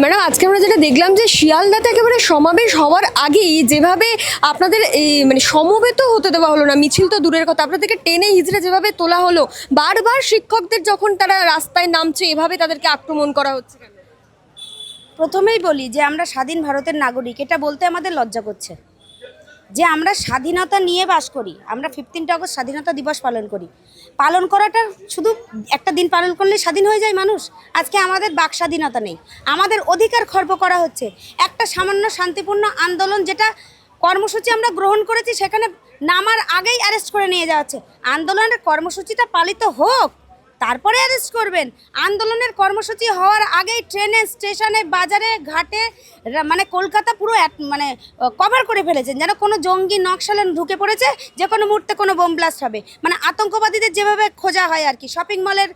Madam আজকে আমরা যেটা দেখলাম যে শিয়ালদাতে একেবারে সমাবেশ হওয়ার আগেই যেভাবে আপনাদের এই মানে সমবেত হতে দেওয়া হলো না, মিছিল তো দূরের কথা, আপনাদেরকে টেনে হিজড়ে যেভাবে তোলা হলো, বারবার শিক্ষকদের যখন তারা রাস্তায় নামছে, এভাবে তাদেরকে আক্রমণ করা হচ্ছে প্রথমেই বলি যে আমরা স্বাধীন ভারতের নাগরিক, এটা বলতে আমাদের লজ্জা করছে। যে আমরা স্বাধীনতা নিয়ে বাস করি, আমরা ফিফটিনটা আগস্ট স্বাধীনতা দিবস পালন করি। পালন করাটা শুধু একটা দিন পালন করলে স্বাধীন হয়ে যায় মানুষ? আজকে আমাদের বাক স্বাধীনতা নেই। আমাদের অধিকার খর্ব করা হচ্ছে। একটা সামান্য শান্তিপূর্ণ আন্দোলন যেটা কর্মসূচি আমরা গ্রহণ করেছি, সেখানে নামার আগেই অ্যারেস্ট করে নিয়ে যাওয়া হচ্ছে। আন্দোলনের কর্মসূচিটা পালিত হোক তারপরে অ্যারেস্ট করবেন। আন্দোলনের কর্মসূচি হওয়ার আগেই ট্রেনে স্টেশনে বাজারে, ঘাটে মানে কলকাতা পুরো মানে কভার করে ফেলেছেন। যেন কোনো জঙ্গি নকশালে ঢুকে পড়েছে, যে কোনো মুহূর্তে কোনো বোম ব্লাস্ট হবে। মানে আতঙ্কবাদীদের যেভাবে খোঁজা হয় আর কি। শপিং মলের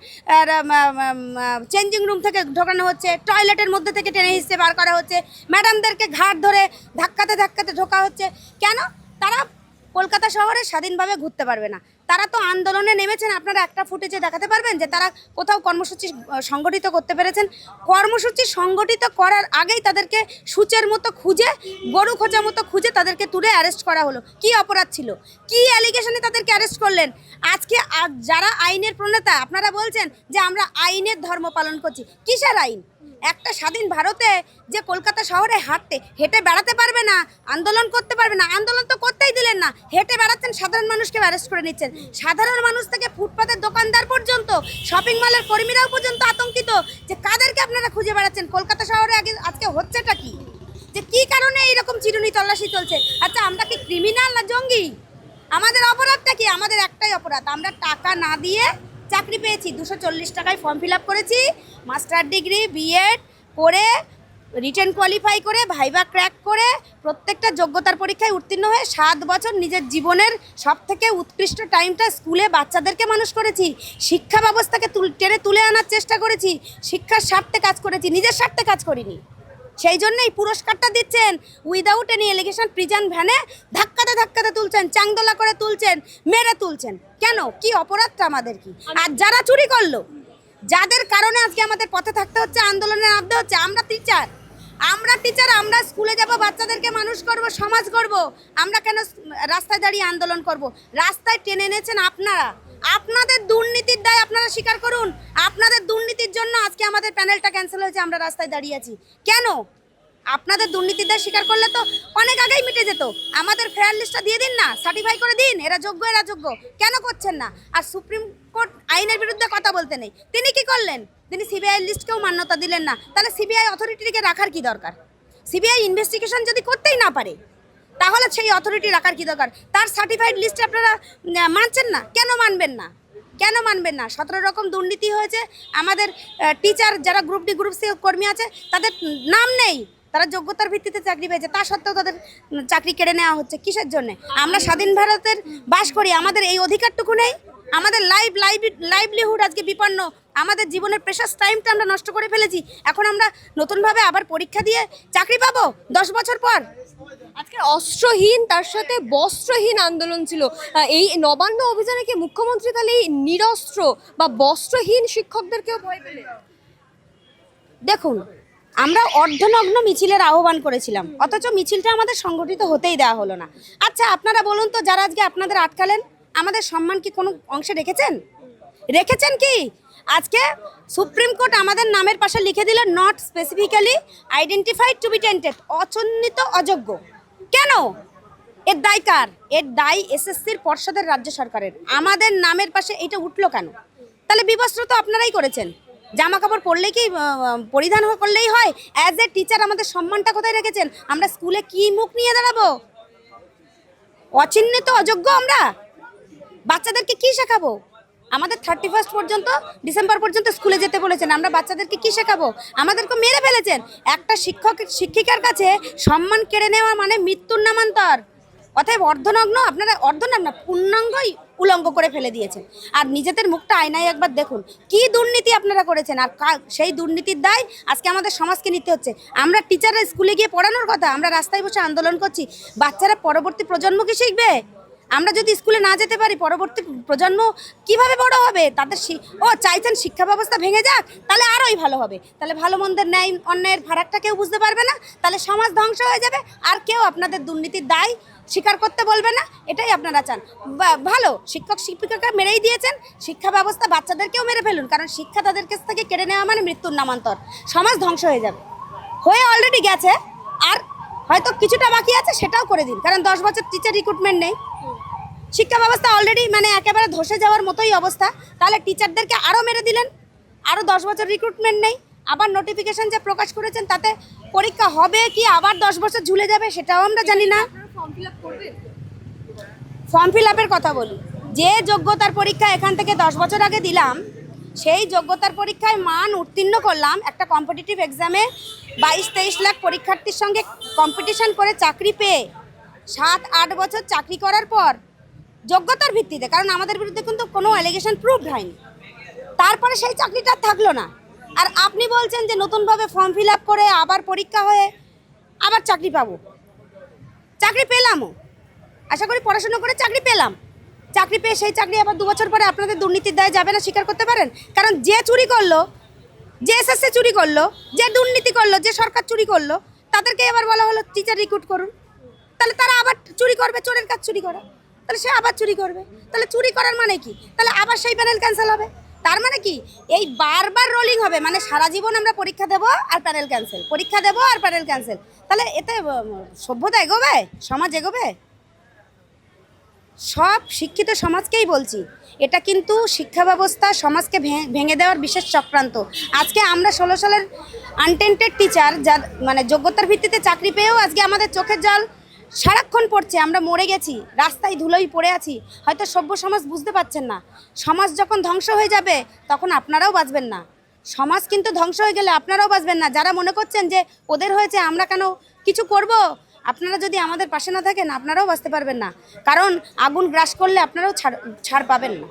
চেঞ্জিং রুম থেকে ঢোকানো হচ্ছে টয়লেটের মধ্যে থেকে টেনে হিসেবে বার করা হচ্ছে। ম্যাডামদেরকে ঘাট ধরে ধাক্কাতে ধাক্কাতে ঢোকা হচ্ছে। কেন? তারা কলকাতা শহরে স্বাধীনভাবে ঘুরতে পারবে না। তারা তো আন্দোলনে নেমেছেন, আপনারা একটা ফুটেজে দেখাতে পারবেন যে তারা কোথাও কর্মসূচি সংগঠিত করতে পেরেছেন। কর্মসূচি সংগঠিত করার আগেই তাদেরকে সূচের মতো খুঁজে, গরু খোঁজার মতো খুঁজে তাদেরকে তুলে অ্যারেস্ট করা হলো। কি অপরাধ ছিল? কি অ্যালিগেশনে তাদেরকে অ্যারেস্ট করলেন? আজকে যারা আইনের প্রণেতা, আপনারা বলছেন যে আমরা আইনের ধর্ম পালন করছি। কিসের আইন? একটা স্বাধীন ভারতে যে কলকাতা শহরে হাঁটতে, হেঁটে বেড়াতে পারবে না, আন্দোলন করতে পারবে না, আন্দোলন তো করতেই দিলেন না, হেঁটে বেড়াচ্ছেন, সাধারণ মানুষকে অ্যারেস্ট করে নিচ্ছেন। সাধারণ মানুষ থেকে ফুটপাতের দোকানদার পর্যন্ত শপিং মলের কর্মীরাও পর্যন্ত আতঙ্কিত যে কাদেরকে আপনারা খুঁজে বেড়াচ্ছেন? কলকাতা শহরে আগে, আজকে হচ্ছেটা কি? যে কি কারণে এইরকম চিরুনি তল্লাশি চলছে? আচ্ছা আমরা কি ক্রিমিনাল না জঙ্গি? আমাদের অপরাধটা কি? আমাদের একটাই অপরাধ, আমরা টাকা না দিয়ে চাকরি পেয়েছি, দুশো চল্লিশ টাকায় ফর্ম ফিল আপ করেছি মাস্টার ডিগ্রি বিএড করে রিটেন কোয়ালিফাই করে ভাইবা ক্র্যাক করে, প্রত্যেকটা যোগ্যতার পরীক্ষায় উত্তীর্ণ হয়ে সাত বছর নিজের জীবনের সব থেকে উৎকৃষ্ট টাইমটা স্কুলে বাচ্চাদেরকে মানুষ করেছি, শিক্ষা ব্যবস্থাকে তুল, টেনে তুলে আনার চেষ্টা করেছি, শিক্ষার স্বার্থে কাজ করেছি, নিজের স্বার্থে কাজ করিনি। সেই জন্য এই পুরস্কারটা দিচ্ছেন। উইদাউট এনি এলিগেশন প্রিজন ভ্যানে ধাক্কাতে ধাক্কাতে তুলছেন চাংদোলা করে তুলছেন মেরে তুলছেন। কেন? কি অপরাধটা আমাদের কি? আর যারা চুরি করল যাদের কারণে আজকে আমাদের পথে থাকতে হচ্ছে আন্দোলনে নামতে হচ্ছে আমরা টিচার আমরা টিচার আমরা স্কুলে যাব বাচ্চাদেরকে মানুষ করব সমাজ করব আমরা কেন রাস্তায় দাঁড়িয়ে আন্দোলন করব? রাস্তায় টেনে এনেছেন আপনারা। আপনাদের দুর্নীতির দায় আপনারা স্বীকার করুন। আপনাদের দুর্নীতির জন্য আজকে আমাদের প্যানেলটা ক্যান্সেল হয়েছে, আমরা রাস্তায় দাঁড়িয়ে আছি। কেন? আপনাদের দুর্নীতির দায় স্বীকার করলে তো অনেক আগেই মিটে যেত। আমাদের ফেয়ার লিস্টটা দিয়ে দিন না সার্টিফাই করে দিন, এরা যোগ্য এরা যোগ্য। কেন করছেন না? আর সুপ্রিম কোর্ট আইনের বিরুদ্ধে কথা বলতে নেই। তিনি কি করলেন? তিনি সিবিআই লিস্টকেও মান্যতা দিলেন না। তাহলে সিবিআই অথরিটিকে রাখার কি দরকার? সিবিআই ইনভেস্টিগেশন যদি করতেই না পারে, তাহলে সেই অথরিটি রাখার কি দরকার? তার সার্টিফাইড লিস্টে আপনারা মানছেন না? কেন মানবেন না? কেন মানবেন না? সতেরো রকম দুর্নীতি হয়েছে। আমাদের টিচার যারা গ্রুপ ডি গ্রুপ সি কর্মী আছে, তাদের নাম নেই। তারা যোগ্যতার ভিত্তিতে চাকরি পেয়েছে। তা সত্ত্বেও তাদের চাকরি কেড়ে নেওয়া হচ্ছে কিসের জন্য? আমরা স্বাধীন ভারতের বাস করি। আমাদের এই অধিকারটুকু নেই। আমাদের লাইভ লাইভ লাইভলিহুড আজকে বিপন্ন। আমাদের জীবনের প্রেশাস টাইমটা আমরা নষ্ট করে ফেলেছি। এখন আমরা নতুনভাবে আবার পরীক্ষা দিয়ে চাকরি পাবো দশ বছর পর। আজকে অস্ত্রহীন, তার সাথে বস্ত্রহীন আন্দোলন ছিল। এই নবান্ন অভিযানে কি মুখ্যমন্ত্রী তাহলে এই নিরস্ত্র বা বস্ত্রহীন শিক্ষকদেরকেও ভয় পেলেন দেখুন, আমরা অর্ধনগ্ন মিছিলের আহ্বান করেছিলাম, অথচ মিছিলটা আমাদের সংগঠিত হতেই দেওয়া হলো না। আচ্ছা আপনারা বলুন তো, যারা আজকে আপনাদের আটকালেন, আমাদের সম্মান কি কোনো অংশে রেখেছেন? রেখেছেন কি? আজকে সুপ্রিম কোর্ট আমাদের নামের পাশে লিখে দিল not specifically identified to be tainted অচন্নিত, অযোগ্য। কেন? এর দায় কার? এর দায় এসএসসির পর্ষদের রাজ্য সরকারের। আমাদের নামের পাশে এটা উঠল কেন? তাহলে বিবস্ত্র তো আপনারাই করেছেন। জামা কাপড় পরলে কি পরিধান করলেই হয়? অ্যাজ এ টিচার আমাদের সম্মানটা কোথায় রেখেছেন? আমরা স্কুলে কি মুখ নিয়ে দাঁড়াবো? অচিহ্নিত, অযোগ্য আমরা? বাচ্চাদেরকে কি শেখাবো? আমাদের থার্টি ফার্স্ট পর্যন্ত ডিসেম্বর পর্যন্ত স্কুলে যেতে বলেছেন। আমরা বাচ্চাদেরকে কি শেখাবো? আমাদেরকে মেরে ফেলেছেন। একটা শিক্ষক, শিক্ষিকার কাছে সম্মান কেড়ে নেওয়া মানে মৃত্যুর নামান্তর। অতএব অর্ধনগ্ন, আপনারা অর্ধনগ্ন পূর্ণাঙ্গই উলঙ্গ করে ফেলে দিয়েছেন। আর নিজেদের মুখটা আয়নায় একবার দেখুন। কি দুর্নীতি আপনারা করেছেন? আর সেই দুর্নীতির দায় আজকে আমাদের সমাজকে নিতে হচ্ছে। আমরা টিচাররা স্কুলে গিয়ে পড়ানোর কথা, আমরা রাস্তায় বসে আন্দোলন করছি। বাচ্চারা পরবর্তী প্রজন্ম কি শিখবে? আমরা যদি স্কুলে না যেতে পারি, পরবর্তী প্রজন্ম কীভাবে বড় হবে? তাদের ও চাইছেন শিক্ষা ব্যবস্থা ভেঙে যাক, তাহলে আরোই ভালো হবে। তাহলে ভালো মন্দের ন্যায়, অন্যায়ের ফারাকটা কেউ বুঝতে পারবে না, তাহলে সমাজ ধ্বংস হয়ে যাবে, আর কেউ আপনাদের দুর্নীতির দায় স্বীকার করতে বলবে না, এটাই আপনারা চান। ভালো, শিক্ষক শিক্ষিকাকে মেরেই দিয়েছেন, শিক্ষা ব্যবস্থা বাচ্চাদেরকেও মেরে ফেলুন, কারণ শিক্ষা তাদের কাছ থেকে কেড়ে নেওয়া মানে মৃত্যুর নামান্তর। সমাজ ধ্বংস হয়ে যাবে। হয়ে অলরেডি গেছে, আর হয়তো কিছুটা বাকি আছে, সেটাও করে দিন, কারণ দশ বছর টিচার রিক্রুটমেন্ট নেই। শিক্ষা ব্যবস্থা অলরেডি মানে একেবারে ধসে যাওয়ার মতোই অবস্থা। তাহলে টিচারদেরকে আরও মেরে দিলেন আরও দশ বছর রিক্রুটমেন্ট নেই আবার নোটিফিকেশান যে প্রকাশ করেছেন তাতে পরীক্ষা হবে কি আবার দশ বছর ঝুলে যাবে সেটাও আমরা জানি না। ফর্ম ফিল আপের কথা বলি যে যোগ্যতার পরীক্ষা এখান থেকে দশ বছর আগে দিলাম সেই যোগ্যতার পরীক্ষায় মান উত্তীর্ণ করলাম একটা কম্পিটিটিভ এক্সামে বাইশ তেইশ লাখ পরীক্ষার্থীর সঙ্গে কম্পিটিশন করে চাকরি পেয়ে সাত আট বছর চাকরি করার পর যোগ্যতার ভিত্তিতে, কারণ আমাদের বিরুদ্ধে কিন্তু কোনো অ্যালিগেশন প্রুভড হয়নি। তারপরে সেই চাকরিটা থাকল না। আর আপনি বলছেন যে নতুনভাবে ফর্ম ফিল আপ করে আবার পরীক্ষা হয়ে আবার চাকরি পাবো। চাকরি পেলামও। আশা করি পড়াশোনা করে চাকরি পেলাম। চাকরি পেয়ে সেই চাকরি আবার দু বছর পরে আপনাদের দুর্নীতির দায় যাবে না, স্বীকার করতে পারেন? কারণ যে চুরি করল, যে এসএসসি চুরি করল, যে দুর্নীতি করল, যে সরকার চুরি করল, তাদেরকে এবার বলা হলো টিচার রিক্রুট করুন। তাহলে তারা আবার চুরি করবে, চোরের কাজ চুরি করা। তাহলে সে আবার চুরি করবে। তাহলে চুরি করার মানে কি? তাহলে আবার সেই প্যানেল ক্যান্সেল হবে। তার মানে কি? এই বারবার রোলিং হবে মানে সারা জীবন আমরা পরীক্ষা দেবো আর প্যানেল ক্যান্সেল পরীক্ষা দেবো আর প্যানেল ক্যান্সেল তাহলে এতে সভ্যতা এগোবে? সমাজ এগোবে? সব শিক্ষিত সমাজকেই বলছি। এটা কিন্তু শিক্ষা ব্যবস্থা সমাজকে ভেঙে দেওয়ার বিশেষ চক্রান্ত। আজকে আমরা ষোলো সালের আনটেন্টেড টিচার যার মানে যোগ্যতার ভিত্তিতে চাকরি পেয়েও আজকে আমাদের চোখের জল সারাক্ষণ পড়ছে, আমরা মরে গেছি, রাস্তায় ধুলোই পড়ে আছি, হয়তো সভ্য সমাজ বুঝতে পারছেন না। সমাজ যখন ধ্বংস হয়ে যাবে, তখন আপনারাও বাঁচবেন না। সমাজ কিন্তু ধ্বংস হয়ে গেলে আপনারাও বাঁচবেন না। যারা মনে করছেন যে ওদের হয়েছে, আমরা কেন কিছু করব? আপনারা যদি আমাদের পাশে না থাকেন, আপনারাও বাঁচতে পারবেন না। কারণ আগুন গ্রাস করলে আপনারাও ছাড় ছাড় পাবেন না।